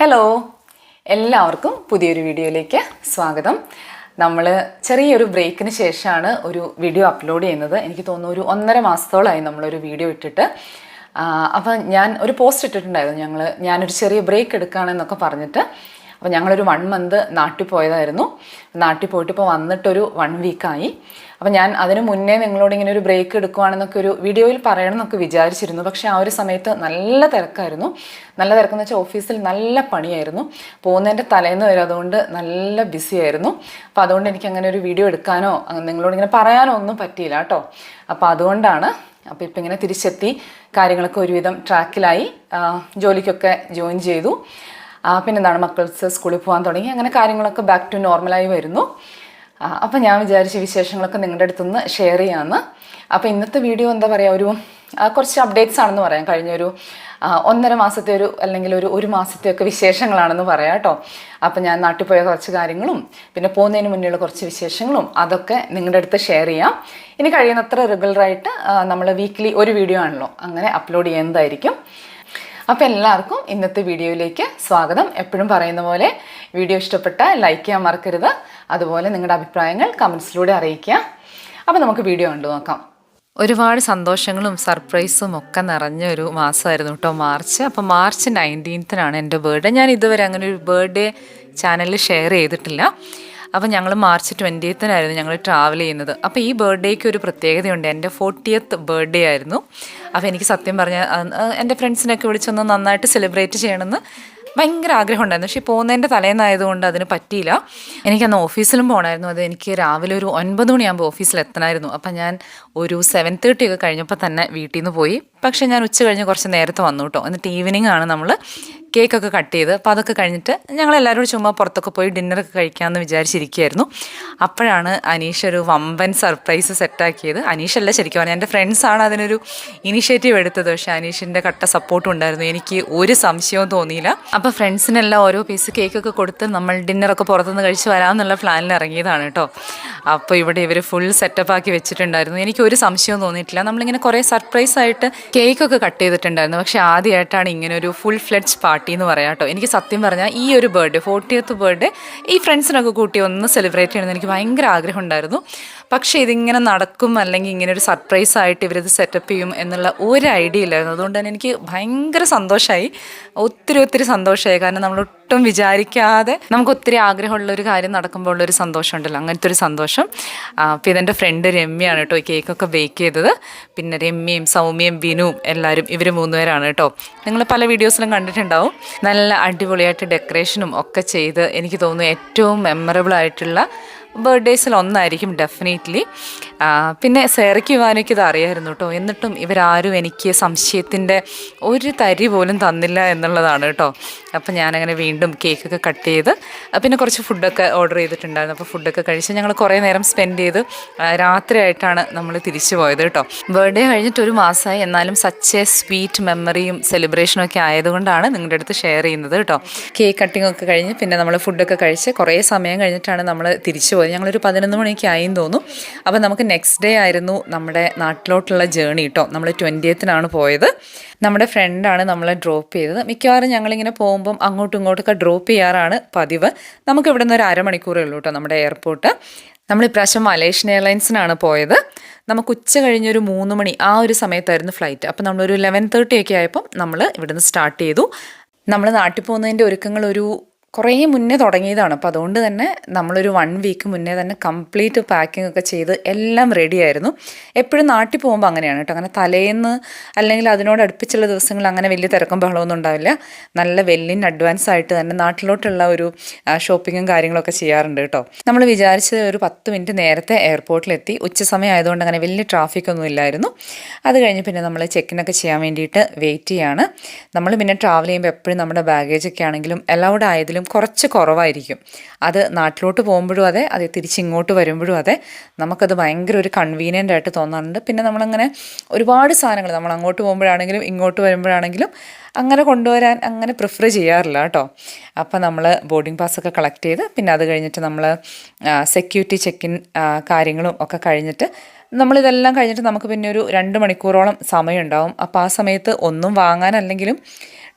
Hello എല്ലാവർക്കും പുതിയൊരു വീഡിയോയിലേക്ക് സ്വാഗതം. നമ്മൾ ചെറിയൊരു ബ്രേക്കിന് ശേഷമാണ് ഒരു വീഡിയോ അപ്ലോഡ് ചെയ്യുന്നത്. എനിക്ക് തോന്നുന്നു ഒരു ഒന്നര മാസത്തോളമായി നമ്മളൊരു വീഡിയോ ഇട്ടിട്ട്. അപ്പം ഞാൻ ഒരു പോസ്റ്റ് ഇട്ടിട്ടുണ്ടായിരുന്നു ഞങ്ങൾ ഞാനൊരു ചെറിയ ബ്രേക്ക് എടുക്കുകയാണെന്നൊക്കെ പറഞ്ഞിട്ട്. അപ്പോൾ ഞങ്ങളൊരു വൺ മന്ത് നാട്ടിൽ പോയതായിരുന്നു. നാട്ടിൽ പോയിട്ട് ഇപ്പോൾ വന്നിട്ടൊരു വൺ വീക്കായി അപ്പോൾ ഞാൻ അതിന് മുന്നേ നിങ്ങളോട് ഇങ്ങനെ ഒരു ബ്രേക്ക് എടുക്കുവാണെന്നൊക്കെ ഒരു വീഡിയോയിൽ പറയണം എന്നൊക്കെ വിചാരിച്ചിരുന്നു. പക്ഷേ ആ ഒരു സമയത്ത് നല്ല തിരക്കായിരുന്നു. നല്ല തിരക്കെന്ന് വെച്ചാൽ ഓഫീസിൽ നല്ല പണിയായിരുന്നു. പോകുന്നതിന്റെ തലേന്ന് വരെ അതുകൊണ്ട് നല്ല ബിസി ആയിരുന്നു. അപ്പോൾ അതുകൊണ്ട് എനിക്ക് അങ്ങനെ ഒരു വീഡിയോ എടുക്കാനോ നിങ്ങളോട് ഇങ്ങനെ പറയാനോ ഒന്നും പറ്റിയില്ല കേട്ടോ. അപ്പോൾ അതുകൊണ്ടാണ് അപ്പോൾ ഇപ്പം ഇങ്ങനെ തിരിച്ചെത്തി. കാര്യങ്ങളൊക്കെ ഒരുവിധം ട്രാക്കിലായി ജോലിക്കൊക്കെ ജോയിൻ ചെയ്തു. പിന്നെന്താണ് മക്കൾസ് സ്കൂളിൽ പോകാൻ തുടങ്ങി. അങ്ങനെ കാര്യങ്ങളൊക്കെ ബാക്ക് ടു നോർമലായി വരുന്നു. അപ്പോൾ ഞാൻ വിചാരിച്ച വിശേഷങ്ങളൊക്കെ നിങ്ങളുടെ അടുത്തുനിന്ന് ഷെയർ ചെയ്യാമെന്ന് അപ്പോൾ ഇന്നത്തെ വീഡിയോ എന്താ പറയുക ഒരു കുറച്ച് അപ്ഡേറ്റ്സ് ആണെന്ന് പറയാം. കഴിഞ്ഞൊരു ഒന്നര മാസത്തെ ഒരു അല്ലെങ്കിൽ ഒരു ഒരു മാസത്തെ ഒക്കെ വിശേഷങ്ങളാണെന്ന് പറയാം കേട്ടോ. അപ്പോൾ ഞാൻ നാട്ടിൽ പോയ കുറച്ച് കാര്യങ്ങളും പിന്നെ പോകുന്നതിന് മുന്നേയുള്ള കുറച്ച് വിശേഷങ്ങളും അതൊക്കെ നിങ്ങളുടെ അടുത്ത് ഷെയർ ചെയ്യാം. ഇനി കഴിയുന്നത്ര റെഗുലറായിട്ട് നമ്മൾ വീക്ക്ലി ഒരു വീഡിയോ ആണല്ലോ. അങ്ങനെ അപ്ലോഡ് ചെയ്യുന്നതായിരിക്കും. അപ്പോൾ എല്ലാവർക്കും ഇന്നത്തെ വീഡിയോയിലേക്ക് സ്വാഗതം. എപ്പോഴും പറയുന്ന പോലെ വീഡിയോ ഇഷ്ടപ്പെട്ട ലൈക്ക് ചെയ്യാൻ മറക്കരുത്. അതുപോലെ നിങ്ങളുടെ അഭിപ്രായങ്ങൾ കമൻസിലൂടെ അറിയിക്കുക. അപ്പോൾ നമുക്ക് വീഡിയോ കണ്ടു നോക്കാം. ഒരുപാട് സന്തോഷങ്ങളും സർപ്രൈസും ഒക്കെ നിറഞ്ഞ ഒരു മാസമായിരുന്നു കേട്ടോ മാർച്ച്. അപ്പോൾ മാർച്ച് നയന്റീൻത്തിനാണ് എന്റെ ബർത്ത്ഡേ ഞാൻ ഇതുവരെ അങ്ങനെ ഒരു ബർത്ത്ഡേ ചാനലിൽ ഷെയർ ചെയ്തിട്ടില്ല. അപ്പോൾ ഞങ്ങൾ മാർച്ച് ട്വന്റിയത്തിനായിരുന്നു ഞങ്ങൾ ട്രാവൽ ചെയ്യുന്നത്. അപ്പോൾ ഈ ബർത്ത്ഡേക്ക് ഒരു പ്രത്യേകതയുണ്ട്. എന്റെ ഫോർട്ടിയത്ത് ബർത്ത്ഡേ ആയിരുന്നു. അപ്പോൾ എനിക്ക് സത്യം പറഞ്ഞ എന്റെ ഫ്രണ്ട്സിനൊക്കെ വിളിച്ചൊന്ന് നന്നായിട്ട് സെലിബ്രേറ്റ് ചെയ്യണമെന്ന് ഭയങ്കര ആഗ്രഹം ഉണ്ടായിരുന്നു പക്ഷേ പോകുന്നതിന്റെ തലേന്നായതുകൊണ്ട് അതിന് പറ്റിയില്ല. എനിക്കന്ന് ഓഫീസിലും പോകണമായിരുന്നു അത് എനിക്ക് രാവിലെ ഒരു ഒൻപത് മണിയാകുമ്പോൾ ഓഫീസിൽ എത്തണമായിരുന്നു അപ്പം ഞാൻ ഒരു സെവൻ തേർട്ടി ഒക്കെ കഴിഞ്ഞപ്പോൾ തന്നെ വീട്ടിൽ നിന്ന് പോയി. പക്ഷേ ഞാൻ ഉച്ച കഴിഞ്ഞ് കുറച്ച് നേരത്തെ വന്നു കേട്ടോ. എന്നിട്ട് ഈവനിങ് ആണ് നമ്മൾ കേക്കൊക്കെ കട്ട് ചെയ്ത്. അപ്പോൾ അതൊക്കെ കഴിഞ്ഞിട്ട് ഞങ്ങൾ എല്ലാവരും കൂടി ചുമ്മാ പുറത്തൊക്കെ പോയി ഡിന്നറൊക്കെ കഴിക്കാമെന്ന് വിചാരിച്ചിരിക്കുകയായിരുന്നു അപ്പോഴാണ് അനീഷ് ഒരു വമ്പൻ സർപ്രൈസ് സെറ്റാക്കിയത് അനീഷല്ല ശരിക്കും പറഞ്ഞാൽ എന്റെ ഫ്രണ്ട്സാണ് അതിനൊരു ഇനീഷ്യേറ്റീവ് എടുത്തത്. പക്ഷേ അനീഷിന്റെ കട്ട സപ്പോർട്ടും ഉണ്ടായിരുന്നു. എനിക്ക് ഒരു സംശയവും തോന്നിയില്ല. അപ്പോൾ ഫ്രണ്ട്സിനെല്ലാം ഓരോ പീസ് കേക്കൊക്കെ കൊടുത്ത് നമ്മൾ ഡിന്നറൊക്കെ പുറത്തുനിന്ന് കഴിച്ച് വരാമെന്നുള്ള പ്ലാനിൽ ഇറങ്ങിയതാണ് കേട്ടോ. അപ്പോൾ ഇവിടെ ഇവർ ഫുൾ സെറ്റപ്പ് ആക്കി വെച്ചിട്ടുണ്ടായിരുന്നു. എനിക്ക് ഒരു സംശയവും തോന്നിയിട്ടില്ല. നമ്മളിങ്ങനെ കുറേ സർപ്രൈസ് ആയിട്ട് കേക്കൊക്കെ കട്ട് ചെയ്തിട്ടുണ്ടായിരുന്നു. പക്ഷെ ആദ്യമായിട്ടാണ് ഇങ്ങനെ ഒരു ഫുൾ ഫ്ലെഡ്ജ് പാർട്ടി എന്ന് പറയാം കേട്ടോ. എനിക്ക് സത്യം പറഞ്ഞാൽ ഈ ഒരു ബർത്ത്ഡേ ഫോർട്ടിയത്ത് ബർത്ത്ഡേ ഈ ഫ്രണ്ട്സിനൊക്കെ കൂട്ടി ഒന്ന് സെലിബ്രേറ്റ് ചെയ്യണമെന്ന് എനിക്ക് ഭയങ്കര ആഗ്രഹം ഉണ്ടായിരുന്നു പക്ഷേ ഇതിങ്ങനെ നടക്കും അല്ലെങ്കിൽ ഇങ്ങനെ ഒരു സർപ്രൈസ് ആയിട്ട് ഇവരിത് സെറ്റപ്പ് ചെയ്യും എന്നുള്ള ഒരു ഐഡിയ ഇല്ലായിരുന്നു. അതുകൊണ്ട് തന്നെ എനിക്ക് ഭയങ്കര സന്തോഷമായി ഒത്തിരി ഒത്തിരി സന്തോഷമായി കാരണം നമ്മൾ ഒട്ടും വിചാരിക്കാതെ നമുക്ക് ഒത്തിരി ആഗ്രഹമുള്ള ഒരു കാര്യം നടക്കുമ്പോൾ ഉള്ളൊരു സന്തോഷമുണ്ടല്ലോ. അങ്ങനത്തെ ഒരു സന്തോഷം. അപ്പോൾ ഇതെന്റെ ഫ്രണ്ട് രമ്യയാണ് കേട്ടോ. ഈ കേക്കൊക്കെ ബേക്ക് ചെയ്തത്. പിന്നെ രമ്യയും സൗമ്യയും ബിനുവും എല്ലാവരും ഇവർ മൂന്നുപേരാണ് കേട്ടോ. നിങ്ങൾ പല വീഡിയോസിലും കണ്ടിട്ടുണ്ടാവും. നല്ല അടിപൊളിയായിട്ട് ഡെക്കറേഷനും ഒക്കെ ചെയ്ത് എനിക്ക് തോന്നുന്നു ഏറ്റവും മെമ്മറബിൾ ആയിട്ടുള്ള ബർത്ത്ഡേസിൽ ഒന്നായിരിക്കും ഡെഫിനറ്റ്ലി പിന്നെ സേറയ്ക്ക് ഇവാനയ്ക്ക് ഇത് അറിയായിരുന്നു കേട്ടോ. എന്നിട്ടും ഇവരാരും എനിക്ക് സംശയത്തിന്റെ ഒരു തരി പോലും തന്നില്ല എന്നുള്ളതാണ് കേട്ടോ. അപ്പം ഞാനങ്ങനെ വീണ്ടും കേക്കൊക്കെ കട്ട് ചെയ്ത് പിന്നെ കുറച്ച് ഫുഡൊക്കെ ഓർഡർ ചെയ്തിട്ടുണ്ടായിരുന്നു. അപ്പോൾ ഫുഡൊക്കെ കഴിച്ച് ഞങ്ങൾ കുറേ നേരം സ്പെൻഡ് ചെയ്ത് രാത്രിയായിട്ടാണ് നമ്മൾ തിരിച്ചു പോയത് കേട്ടോ. ബർത്ത്ഡേ കഴിഞ്ഞിട്ട് ഒരു മാസമായി എന്നാലും സച്ച് എ സ്വീറ്റ് മെമ്മറിയും സെലിബ്രേഷനും ഒക്കെ ആയതുകൊണ്ടാണ് നിങ്ങളുടെ അടുത്ത് ഷെയർ ചെയ്യുന്നത് കേട്ടോ. കേക്ക് കട്ടിംഗ് ഒക്കെ കഴിഞ്ഞ് പിന്നെ നമ്മൾ ഫുഡൊക്കെ കഴിച്ച് കുറേ സമയം കഴിഞ്ഞിട്ടാണ് നമ്മൾ തിരിച്ചു ഞങ്ങളൊരു പതിനൊന്ന് മണിക്ക് ആയെന്ന് തോന്നുന്നു. അപ്പോൾ നമുക്ക് നെക്സ്റ്റ് ഡേ ആയിരുന്നു നമ്മുടെ നാട്ടിലോട്ടുള്ള ജേണി കേട്ടോ നമ്മൾ ട്വന്റിയത്തിനാണ് പോയത്. നമ്മുടെ ഫ്രണ്ടാണ് നമ്മളെ ഡ്രോപ്പ് ചെയ്തത്. മിക്കവാറും ഞങ്ങളിങ്ങനെ പോകുമ്പം അങ്ങോട്ടും ഇങ്ങോട്ടൊക്കെ ഡ്രോപ്പ് ചെയ്യാറാണ് പതിവ്. നമുക്ക് ഇവിടെ നിന്ന് ഒരു അരമണിക്കൂറേ ഉള്ളൂ കേട്ടോ നമ്മുടെ എയർപോർട്ട് നമ്മൾ ഇപ്രാവശ്യം മലേഷ്യൻ എയർലൈൻസിനാണ് പോയത്. നമുക്ക് ഉച്ച കഴിഞ്ഞൊരു മൂന്ന് മണി ആ ഒരു സമയത്തായിരുന്നു ഫ്ലൈറ്റ് അപ്പോൾ നമ്മളൊരു ലെവൻ തേർട്ടി ഒക്കെ ആയപ്പം നമ്മൾ ഇവിടുന്ന് സ്റ്റാർട്ട് ചെയ്തു. നമ്മൾ നാട്ടിൽ പോകുന്നതിന്റെ ഒരുക്കങ്ങൾ ഒരു കുറേ മുന്നേ തുടങ്ങിയതാണ്. അപ്പോൾ അതുകൊണ്ട് തന്നെ നമ്മളൊരു വൺ വീക്ക് മുന്നേ തന്നെ കംപ്ലീറ്റ് പാക്കിംഗ് ഒക്കെ ചെയ്ത് എല്ലാം റെഡി ആയിരുന്നു. എപ്പോഴും നാട്ടിൽ പോകുമ്പോൾ അങ്ങനെയാണ് കേട്ടോ. അങ്ങനെ തലേന്ന് അല്ലെങ്കിൽ അതിനോട് അടുപ്പിച്ചുള്ള ദിവസങ്ങൾ അങ്ങനെ വലിയ തിരക്കും ബഹളമൊന്നും ഉണ്ടാവില്ല. നല്ല വെല്ലിൻ അഡ്വാൻസ് ആയിട്ട് തന്നെ നാട്ടിലോട്ടുള്ള ഒരു ഷോപ്പിങ്ങും കാര്യങ്ങളൊക്കെ ചെയ്യാറുണ്ട് കേട്ടോ. നമ്മൾ വിചാരിച്ചത് ഒരു പത്ത് മിനിറ്റ് നേരത്തെ എയർപോർട്ടിലെത്തി ഉച്ച സമയം ആയതുകൊണ്ട് അങ്ങനെ വലിയ ട്രാഫിക് ഒന്നും ഇല്ലായിരുന്നു. അത് കഴിഞ്ഞ് പിന്നെ നമ്മൾ ചെക്കിനൊക്കെ ചെയ്യാൻ വേണ്ടിയിട്ട് വെയിറ്റ് ചെയ്യാണ്. നമ്മൾ പിന്നെ ട്രാവൽ ചെയ്യുമ്പോൾ എപ്പോഴും നമ്മുടെ ബാഗേജൊക്കെ ആണെങ്കിലും അലൗഡ് ആയതിലും കുറച്ച് കുറവായിരിക്കും. അത് നാട്ടിലോട്ട് പോകുമ്പോഴും അതെ അത് തിരിച്ച് ഇങ്ങോട്ട് വരുമ്പോഴും അതെ. നമുക്കത് ഭയങ്കര ഒരു കൺവീനിയന്റ് ആയിട്ട് തോന്നാറുണ്ട്. പിന്നെ നമ്മളങ്ങനെ ഒരുപാട് സാധനങ്ങൾ നമ്മൾ അങ്ങോട്ട് പോകുമ്പോഴാണെങ്കിലും ഇങ്ങോട്ട് വരുമ്പോഴാണെങ്കിലും അങ്ങനെ കൊണ്ടുവരാൻ അങ്ങനെ പ്രിഫർ ചെയ്യാറില്ല കേട്ടോ. അപ്പോൾ നമ്മൾ ബോർഡിംഗ് പാസ്സൊക്കെ കളക്ട് ചെയ്ത് പിന്നെ അത് കഴിഞ്ഞിട്ട് നമ്മൾ സെക്യൂരിറ്റി ചെക്കിൻ കാര്യങ്ങളും ഒക്കെ കഴിഞ്ഞിട്ട് നമ്മളിതെല്ലാം കഴിഞ്ഞിട്ട് നമുക്ക് പിന്നെ ഒരു രണ്ട് മണിക്കൂറോളം സമയമുണ്ടാവും. അപ്പോൾ ആ സമയത്ത് ഒന്നും വാങ്ങാനല്ലെങ്കിലും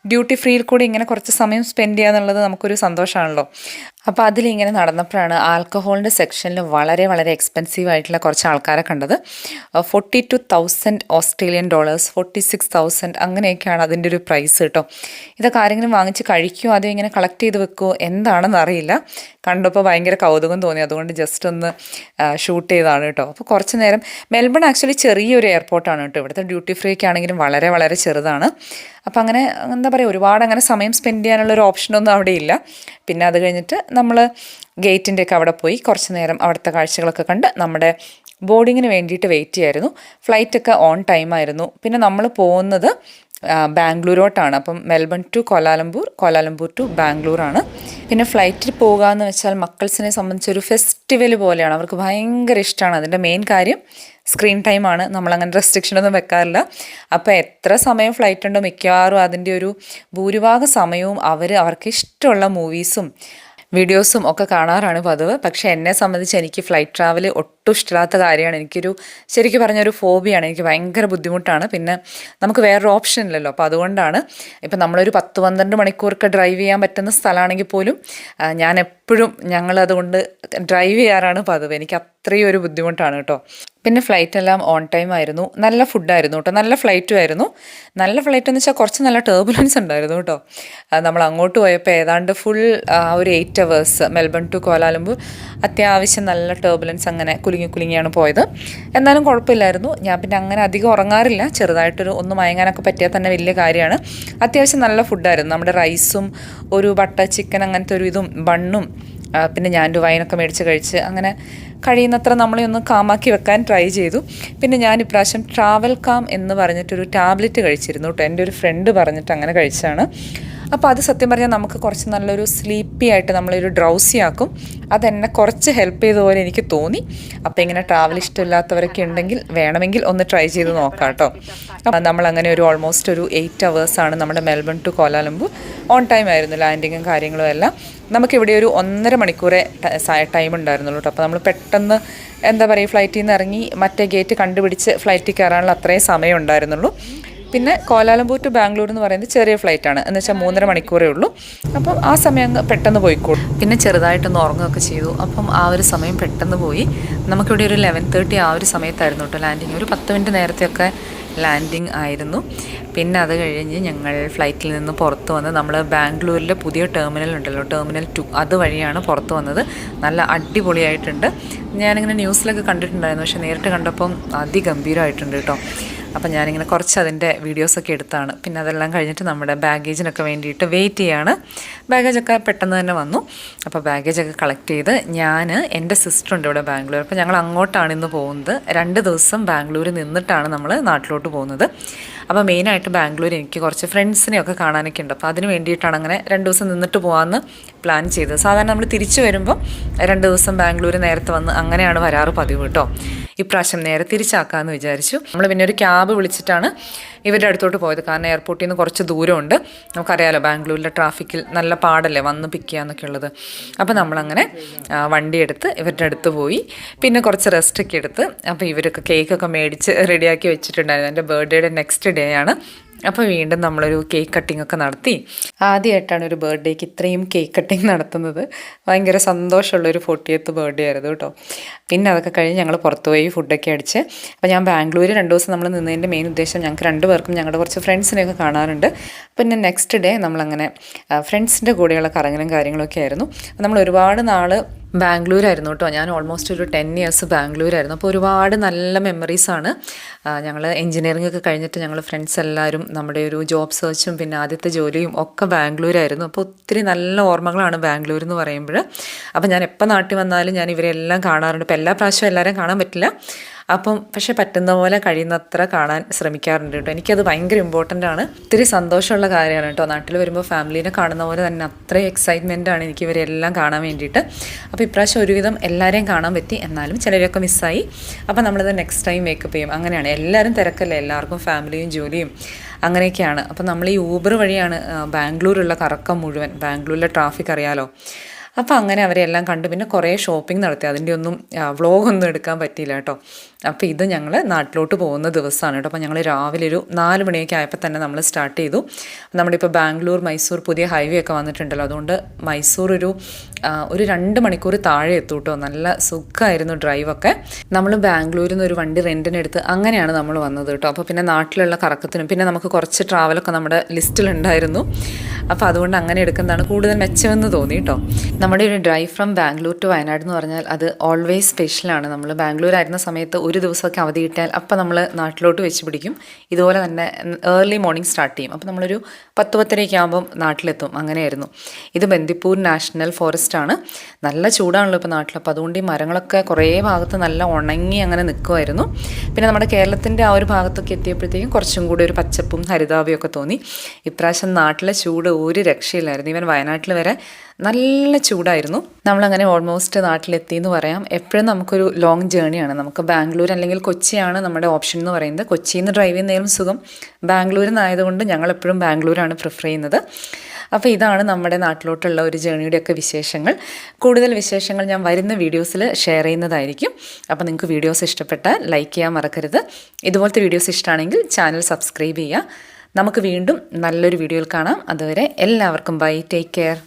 ഡ്യൂട്ടി ഫ്രീയിൽ കൂടി ഇങ്ങനെ കുറച്ച് സമയം സ്പെൻഡ് ചെയ്യുക എന്നുള്ളത് നമുക്കൊരു സന്തോഷമാണല്ലോ അപ്പോൾ അതിലിങ്ങനെ നടന്നപ്പോഴാണ് ആൽക്കഹോളിന്റെ സെക്ഷനിൽ വളരെ വളരെ എക്സ്പെൻസീവ് ആയിട്ടുള്ള കുറച്ച് ആൾക്കാരെ കണ്ടത്. Forty two thousand Australian dollars forty six thousand അങ്ങനെയൊക്കെയാണ് അതിന്റെ ഒരു പ്രൈസ് കേട്ടോ. ഇതൊക്കെ ആരെങ്കിലും വാങ്ങിച്ച് കഴിക്കുമോ അതോ ഇങ്ങനെ കളക്ട് ചെയ്ത് വെക്കുമോ എന്താണെന്ന് അറിയില്ല. കണ്ടപ്പോൾ ഭയങ്കര കൗതുകം തോന്നി. അതുകൊണ്ട് ജസ്റ്റ് ഒന്ന് ഷൂട്ട് ചെയ്തതാണ് കേട്ടോ. അപ്പോൾ കുറച്ച് നേരം മെൽബൺ ആക്ച്വലി ചെറിയൊരു എയർപോർട്ടാണ് കേട്ടോ. ഇവിടുത്തെ ഡ്യൂട്ടി ഫ്രീ ഒക്കെ ആണെങ്കിലും വളരെ വളരെ ചെറുതാണ്. അപ്പോൾ അങ്ങനെ എന്താ പറയുക ഒരുപാട് അങ്ങനെ സമയം സ്പെൻഡ് ചെയ്യാനുള്ള ഒരു ഓപ്ഷനൊന്നും അവിടെ ഇല്ല പിന്നെ അത് കഴിഞ്ഞിട്ട് നമ്മൾ ഗേറ്റിന്റെയൊക്കെ അവിടെ പോയി കുറച്ച് നേരം അവിടുത്തെ കാഴ്ചകളൊക്കെ കണ്ട് നമ്മുടെ ബോർഡിങ്ങിന് വേണ്ടിയിട്ട് വെയിറ്റ് ചെയ്യായിരുന്നു. ഫ്ലൈറ്റൊക്കെ ഓൺ ടൈമായിരുന്നു പിന്നെ നമ്മൾ പോകുന്നത് ബാംഗ്ലൂരോട്ടാണ്. അപ്പം Melbourne to Kuala Lumpur Kuala Lumpur to ബാംഗ്ലൂരാണ്. പിന്നെ ഫ്ലൈറ്റിൽ പോകുക എന്ന് വെച്ചാൽ മക്കൾസിനെ സംബന്ധിച്ചൊരു ഫെസ്റ്റിവൽ പോലെയാണ്. അവർക്ക് ഭയങ്കര ഇഷ്ടമാണ് അതിന്റെ മെയിൻ കാര്യം സ്ക്രീൻ ടൈമാണ് നമ്മളങ്ങനെ റെസ്ട്രിക്ഷനൊന്നും വെക്കാറില്ല. അപ്പോൾ എത്ര സമയം ഫ്ലൈറ്റ് ഉണ്ടോ മിക്കവാറും അതിന്റെ ഒരു ഭൂരിഭാഗം സമയവും അവർ അവർക്ക് ഇഷ്ടമുള്ള മൂവീസും വീഡിയോസും ഒക്കെ കാണാറാണ് പതിവ്. പക്ഷേ എന്നെ സംബന്ധിച്ച് എനിക്ക് ഫ്ലൈറ്റ് ട്രാവൽ ഒട്ടും ഇഷ്ടമില്ലാത്ത കാര്യമാണ്. എനിക്കൊരു ശരിക്കും പറഞ്ഞൊരു ഫോബിയാണ്. എനിക്ക് ഭയങ്കര ബുദ്ധിമുട്ടാണ്. പിന്നെ നമുക്ക് വേറൊരു ഓപ്ഷൻ ഇല്ലല്ലോ. അപ്പോൾ അതുകൊണ്ടാണ് ഇപ്പം നമ്മളൊരു പത്ത് പന്ത്രണ്ട് മണിക്കൂറൊക്കെ ഡ്രൈവ് ചെയ്യാൻ പറ്റുന്ന സ്ഥലമാണെങ്കിൽ പോലും ഞാൻ എപ്പോഴും ഞങ്ങളതുകൊണ്ട് ഡ്രൈവ് ചെയ്യാറാണ് പതിവ്. എനിക്ക് അത്രയും ഒരു ബുദ്ധിമുട്ടാണ് കേട്ടോ. പിന്നെ ഫ്ലൈറ്റ് എല്ലാം ഓൺ ടൈം ആയിരുന്നു. നല്ല ഫുഡായിരുന്നു കേട്ടോ. നല്ല ഫ്ലൈറ്റും ആയിരുന്നു. നല്ല ഫ്ലൈറ്റ് എന്ന് വെച്ചാൽ കുറച്ച് നല്ല ടേർബുലൻസ് ഉണ്ടായിരുന്നു കേട്ടോ. നമ്മൾ അങ്ങോട്ട് പോയപ്പോൾ ഏതാണ്ട് ഫുൾ ഒരു eight hours Melbourne to Kuala Lumpur അത്യാവശ്യം നല്ല ടേർബുലൻസ് അങ്ങനെ കുലുങ്ങി കുലുങ്ങിയാണ് പോയത്. എന്നാലും കുഴപ്പമില്ലായിരുന്നു. ഞാൻ പിന്നെ അങ്ങനെ അധികം ഉറങ്ങാറില്ല. ചെറുതായിട്ടൊരു ഒന്ന് മയങ്ങാനൊക്കെ പറ്റിയാൽ തന്നെ വലിയ കാര്യമാണ്. അത്യാവശ്യം നല്ല ഫുഡായിരുന്നു. നമ്മുടെ റൈസും ഒരു ബട്ടർ ചിക്കൻ അങ്ങനത്തെ ഒരു ഇതും ബണ്ണും പിന്നെ ഞാൻ വൈനൊക്കെ മേടിച്ച് കഴിച്ച് അങ്ങനെ കഴിയുന്നത്ര നമ്മളെ ഒന്ന് കാമാക്കി വെക്കാൻ ട്രൈ ചെയ്തു. പിന്നെ ഞാൻ ഇപ്രാവശ്യം ട്രാവൽ കാം എന്ന് പറഞ്ഞിട്ടൊരു ടാബ്ലറ്റ് കഴിച്ചിരുന്നു കേട്ടോ. എന്റെ ഒരു ഫ്രണ്ട് പറഞ്ഞിട്ട് അങ്ങനെ കഴിച്ചതാണ് അപ്പോൾ അത് സത്യം പറഞ്ഞാൽ നമുക്ക് കുറച്ച് നല്ലൊരു സ്ലീപ്പി ആയിട്ട് നമ്മളൊരു ഡ്രൗസി ആക്കും. അതെന്നെ കുറച്ച് ഹെൽപ്പ് ചെയ്ത പോലെ എനിക്ക് തോന്നി. അപ്പോൾ ഇങ്ങനെ ട്രാവൽ ഇഷ്ടമില്ലാത്തവരൊക്കെ ഉണ്ടെങ്കിൽ വേണമെങ്കിൽ ഒന്ന് ട്രൈ ചെയ്ത് നോക്കാം കേട്ടോ നമ്മൾ അങ്ങനെ ഒരു ഓൾമോസ്റ്റ് ഒരു എയ്റ്റ് അവേഴ്സാണ് നമ്മുടെ Melbourne to Kuala Lumpur on time ആയിരുന്നു ലാൻഡിങ്ങും കാര്യങ്ങളും എല്ലാം. നമുക്കിവിടെ ഒരു ഒന്നര മണിക്കൂറേ ടൈം ഉണ്ടായിരുന്നുള്ളൂ കേട്ടോ അപ്പോൾ നമ്മൾ പെട്ടെന്ന് എന്താ പറയുക ഫ്ലൈറ്റിൽ നിന്ന് ഇറങ്ങി മറ്റേ ഗേറ്റ് കണ്ടുപിടിച്ച് ഫ്ലൈറ്റിൽ കയറാനുള്ള അത്രയും സമയം ഉണ്ടായിരുന്നുള്ളൂ. പിന്നെ കോലാലംപൂർ ടു ബാംഗ്ലൂർ എന്ന് പറയുന്നത് ചെറിയ ഫ്ലൈറ്റാണ് എന്ന് വെച്ചാൽ മൂന്നര മണിക്കൂറേ ഉള്ളൂ. അപ്പം ആ സമയം പെട്ടെന്ന് പോയിക്കോളും. പിന്നെ ചെറുതായിട്ടൊന്ന് ഉറങ്ങുകയൊക്കെ ചെയ്തു. അപ്പം ആ ഒരു സമയം പെട്ടെന്ന് പോയി. നമുക്കിവിടെ ഒരു ലെവൻ തേർട്ടി ആ ഒരു സമയത്തായിരുന്നു കേട്ടോ ലാൻഡിങ് ഒരു പത്ത് മിനിറ്റ് നേരത്തെയൊക്കെ ലാൻഡിങ് ആയിരുന്നു. പിന്നെ അത് കഴിഞ്ഞ് ഞങ്ങൾ ഫ്ലൈറ്റിൽ നിന്ന് പുറത്ത് വന്ന് നമ്മൾ ബാംഗ്ലൂരിലെ പുതിയ ടെർമിനൽ ഉണ്ടല്ലോ ടെർമിനൽ ടു അതുവഴിയാണ് പുറത്ത് വന്നത്. നല്ല അടിപൊളിയായിട്ടുണ്ട്. ഞാനിങ്ങനെ ന്യൂസിലൊക്കെ കണ്ടിട്ടുണ്ടായിരുന്നു. പക്ഷേ നേരിട്ട് കണ്ടപ്പം അതിഗംഭീരമായിട്ടുണ്ട് കേട്ടോ അപ്പം ഞാനിങ്ങനെ കുറച്ച് അതിന്റെ വീഡിയോസൊക്കെ എടുത്താണ്. പിന്നെ അതെല്ലാം കഴിഞ്ഞിട്ട് നമ്മുടെ ബാഗേജിനൊക്കെ വേണ്ടിയിട്ട് വെയിറ്റ് ചെയ്യാണ്. ബാഗേജൊക്കെ പെട്ടെന്ന് തന്നെ വന്നു. അപ്പോൾ ബാഗേജൊക്കെ കളക്ട് ചെയ്ത് ഞാൻ എന്റെ സിസ്റ്റർ ഉണ്ട് ഇവിടെ ബാംഗ്ലൂർ. അപ്പോൾ ഞങ്ങൾ അങ്ങോട്ടാണ് ഇന്ന് പോകുന്നത്. രണ്ട് ദിവസം ബാംഗ്ലൂരിൽ നിന്നിട്ടാണ് നമ്മൾ നാട്ടിലോട്ട് പോകുന്നത്. അപ്പോൾ മെയിനായിട്ട് ബാംഗ്ലൂർ എനിക്ക് കുറച്ച് ഫ്രണ്ട്സിനെയൊക്കെ കാണാനൊക്കെ ഉണ്ട്. അപ്പോൾ അതിന് വേണ്ടിയിട്ടാണ് അങ്ങനെ രണ്ട് ദിവസം നിന്നിട്ട് പോകാമെന്ന് പ്ലാൻ ചെയ്തത്. സാധാരണ നമ്മൾ തിരിച്ചു വരുമ്പോൾ രണ്ട് ദിവസം ബാംഗ്ലൂർ നേരത്തെ വന്ന് അങ്ങനെയാണ് വരാറ് പതിവ് കേട്ടോ. ഇപ്രാവശ്യം നേരെ തിരിച്ചാക്കാമെന്ന് വിചാരിച്ചു. നമ്മൾ പിന്നെ ഒരു ക്യാബ് വിളിച്ചിട്ടാണ് ഇവരുടെ അടുത്തോട്ട് പോയത്. കാരണം എയർപോർട്ടിൽ നിന്ന് കുറച്ച് ദൂരമുണ്ട്. നമുക്കറിയാലോ ബാംഗ്ലൂരിലെ ട്രാഫിക്കിൽ നല്ല പാടല്ലേ? വന്ന് പിക്ക് ചെയ്യാന്നൊക്കെ ഉള്ളത്. അപ്പോൾ നമ്മളങ്ങനെ വണ്ടിയെടുത്ത് ഇവരുടെ അടുത്ത് പോയി. പിന്നെ കുറച്ച് റെസ്റ്റൊക്കെ എടുത്ത് അപ്പോൾ ഇവരൊക്കെ കേക്കൊക്കെ മേടിച്ച് റെഡിയാക്കി വെച്ചിട്ടുണ്ടായിരുന്നു. എന്റെ ബർത്ത്ഡേയുടെ നെക്സ്റ്റ് ഡേ ആണ്. അപ്പോൾ വീണ്ടും നമ്മളൊരു കേക്ക് കട്ടിംഗ് ഒക്കെ നടത്തി. ആദ്യമായിട്ടാണ് ഒരു ബർത്ത്ഡേക്ക് ഇത്രയും കേക്ക് കട്ടിംഗ് നടത്തുന്നത്. ഭയങ്കര സന്തോഷമുള്ളൊരു ഫോർട്ടിയത്ത് ബർത്ത്ഡേ ആയിരുന്നു കേട്ടോ. പിന്നെ അതൊക്കെ കഴിഞ്ഞ് ഞങ്ങൾ പുറത്തുപോയി ഫുഡൊക്കെ അടിച്ച്. അപ്പോൾ ഞാൻ ബാംഗ്ലൂർ രണ്ട് ദിവസം നമ്മൾ നിന്നതിന്റെ മെയിൻ ഉദ്ദേശം ഞങ്ങൾക്ക് രണ്ട് പേർക്കും ഞങ്ങളുടെ കുറച്ച് ഫ്രണ്ട്സിനെയൊക്കെ കാണാറുണ്ട്. പിന്നെ നെക്സ്റ്റ് ഡേ നമ്മളങ്ങനെ ഫ്രണ്ട്സിന്റെ കൂടെയുള്ള കറങ്ങലും കാര്യങ്ങളൊക്കെ ആയിരുന്നു. നമ്മൾ ഒരുപാട് നാൾ ബാംഗ്ലൂരായിരുന്നു കേട്ടോ. ഞാൻ ഓൾമോസ്റ്റ് ഒരു ടെൻ ഇയേഴ്സ് ബാംഗ്ലൂരായിരുന്നു. അപ്പോൾ ഒരുപാട് നല്ല മെമ്മറീസാണ് ഞങ്ങൾ എൻജിനീയറിംഗ് ഒക്കെ കഴിഞ്ഞിട്ട് ഞങ്ങൾ ഫ്രണ്ട്സ് എല്ലാവരും നമ്മുടെ ഒരു ജോബ് സെർച്ചും പിന്നെ ആദ്യത്തെ ജോലിയും ഒക്കെ ബാംഗ്ലൂരായിരുന്നു. അപ്പോൾ ഒത്തിരി നല്ല ഓർമ്മകളാണ് ബാംഗ്ലൂർ എന്ന് പറയുമ്പോൾ അപ്പോൾ ഞാൻ എപ്പോൾ നാട്ടിൽ വന്നാലും ഞാൻ ഇവരെല്ലാം കാണാറുണ്ട്. ഇപ്പോൾ എല്ലാ പ്രാവശ്യവും എല്ലാവരും കാണാൻ പറ്റില്ല. അപ്പം പക്ഷെ പറ്റുന്ന പോലെ കഴിയുന്നത്ര കാണാൻ ശ്രമിക്കാറുണ്ട് കേട്ടോ. എനിക്കത് ഭയങ്കര ഇമ്പോർട്ടന്റ് ആണ്. ഒത്തിരി സന്തോഷമുള്ള കാര്യമാണ് കേട്ടോ. നാട്ടിൽ വരുമ്പോൾ ഫാമിലീനെ കാണുന്ന പോലെ തന്നെ അത്രയും എക്സൈറ്റ്മെന്റ് ആണ് എനിക്ക് ഇവരെല്ലാം കാണാൻ വേണ്ടിയിട്ട്. അപ്പോൾ ഇപ്രാവശ്യം ഒരുവിധം എല്ലാവരെയും കാണാൻ പറ്റി. എന്നാലും ചിലരൊക്കെ മിസ്സായി അപ്പോൾ നമ്മളത് നെക്സ്റ്റ് ടൈം മേക്കപ്പ് ചെയ്യും. അങ്ങനെയാണ്. എല്ലാവരും തിരക്കല്ലേ? എല്ലാവർക്കും ഫാമിലിയും ജോലിയും അങ്ങനെയൊക്കെയാണ്. അപ്പോൾ നമ്മൾ ഈ ഊബർ വഴിയാണ് ബാംഗ്ലൂരുള്ള കറക്കം മുഴുവൻ. ബാംഗ്ലൂരിലെ ട്രാഫിക് അറിയാലോ? അപ്പോൾ അങ്ങനെ അവരെ എല്ലാം കണ്ടു. പിന്നെ കുറേ ഷോപ്പിംഗ് നടത്തി. അതിന്റെ ഒന്നും വ്ളോഗൊന്നും എടുക്കാൻ പറ്റിയില്ല കേട്ടോ. അപ്പോൾ ഇത് ഞങ്ങൾ നാട്ടിലോട്ട് പോകുന്ന ദിവസമാണ് കേട്ടോ. അപ്പോൾ ഞങ്ങൾ രാവിലെ ഒരു നാല് മണിയൊക്കെ ആയപ്പോൾ തന്നെ നമ്മൾ സ്റ്റാർട്ട് ചെയ്തു. നമ്മളിപ്പോൾ ബാംഗ്ലൂർ മൈസൂർ പുതിയ ഹൈവേ ഒക്കെ വന്നിട്ടുണ്ടല്ലോ. അതുകൊണ്ട് മൈസൂർ ഒരു ഒരു രണ്ട് മണിക്കൂർ താഴെ എത്തും കേട്ടോ. നല്ല സുഖമായിരുന്നു ഡ്രൈവൊക്കെ നമ്മൾ ബാംഗ്ലൂരിൽ നിന്ന് ഒരു വണ്ടി റെന്റിനെടുത്ത് അങ്ങനെയാണ് നമ്മൾ വന്നത് കേട്ടോ. അപ്പോൾ പിന്നെ നാട്ടിലുള്ള കറക്കത്തിനും പിന്നെ നമുക്ക് കുറച്ച് ട്രാവലൊക്കെ നമ്മുടെ ലിസ്റ്റിലുണ്ടായിരുന്നു അപ്പോൾ അതുകൊണ്ട് അങ്ങനെ എടുക്കുന്നതാണ് കൂടുതൽ മെച്ചമെന്ന് തോന്നി കേട്ടോ നമ്മുടെ ഒരു drive from Bangalore to Wayanad എന്ന് പറഞ്ഞാൽ അത് ഓൾവേസ് സ്പെഷ്യലാണ് നമ്മൾ ബാംഗ്ലൂർ ആയിരുന്ന സമയത്ത് ഒരു ദിവസമൊക്കെ അവധി കിട്ടിയാൽ അപ്പോൾ നമ്മൾ നാട്ടിലോട്ട് വെച്ച് പിടിക്കും. ഇതുപോലെ തന്നെ ഏർലി മോർണിംഗ് സ്റ്റാർട്ട് ചെയ്യും. അപ്പോൾ നമ്മളൊരു പത്ത് പത്തരയൊക്കെ ആകുമ്പോൾ നാട്ടിലെത്തും. അങ്ങനെയായിരുന്നു. ഇത് ബന്ദിപ്പൂർ നാഷണൽ ഫോറസ്റ്റ് ആണ്. നല്ല ചൂടാണല്ലോ ഇപ്പോൾ നാട്ടിൽ. അപ്പോൾ അതുകൊണ്ട് ഈ മരങ്ങളൊക്കെ കുറേ ഭാഗത്ത് നല്ല ഉണങ്ങി അങ്ങനെ നിൽക്കുമായിരുന്നു പിന്നെ നമ്മുടെ കേരളത്തിന്റെ ആ ഒരു ഭാഗത്തൊക്കെ എത്തിയപ്പോഴത്തേക്കും കുറച്ചും കൂടി ഒരു പച്ചപ്പും ഹരിതാപയും ഒക്കെ തോന്നി. ഇപ്രാവശ്യം നാട്ടിലെ ചൂട് ഒരു രക്ഷയില്ലായിരുന്നു. ഇവൻ വയനാട്ടിൽ വരെ നല്ല ചൂടായിരുന്നു. നമ്മളങ്ങനെ ഓൾമോസ്റ്റ് നാട്ടിലെത്തി എന്ന് പറയാം. എപ്പോഴും നമുക്കൊരു ലോങ് ജേണിയാണ് നമുക്ക് ബാംഗ്ലൂർ അല്ലെങ്കിൽ കൊച്ചിയാണ് നമ്മുടെ ഓപ്ഷൻ എന്ന് പറയുന്നത്. കൊച്ചിയിൽ നിന്ന് ഡ്രൈവ് ചെയ്യുന്നതിലും സുഖം. ബാംഗ്ലൂരിൽ നിന്നായതുകൊണ്ട് ഞങ്ങൾ എപ്പോഴും ബാംഗ്ലൂരാണ് പ്രിഫർ ചെയ്യുന്നത്. അപ്പോൾ ഇതാണ് നമ്മുടെ നാട്ടിലോട്ടുള്ള ഒരു ജേണിയുടെയൊക്കെ വിശേഷങ്ങൾ. കൂടുതൽ വിശേഷങ്ങൾ ഞാൻ വരുന്ന വീഡിയോസിൽ ഷെയർ ചെയ്യുന്നതായിരിക്കും. അപ്പോൾ നിങ്ങൾക്ക് വീഡിയോസ് ഇഷ്ടപ്പെട്ടാൽ ലൈക്ക് ചെയ്യാൻ മറക്കരുത്. ഇതുപോലത്തെ വീഡിയോസ് ഇഷ്ടമാണെങ്കിൽ ചാനൽ സബ്സ്ക്രൈബ് ചെയ്യുക. നമുക്ക് വീണ്ടും നല്ലൊരു വീഡിയോയിൽ കാണാം. അതുവരെ എല്ലാവർക്കും ബൈ. Take care.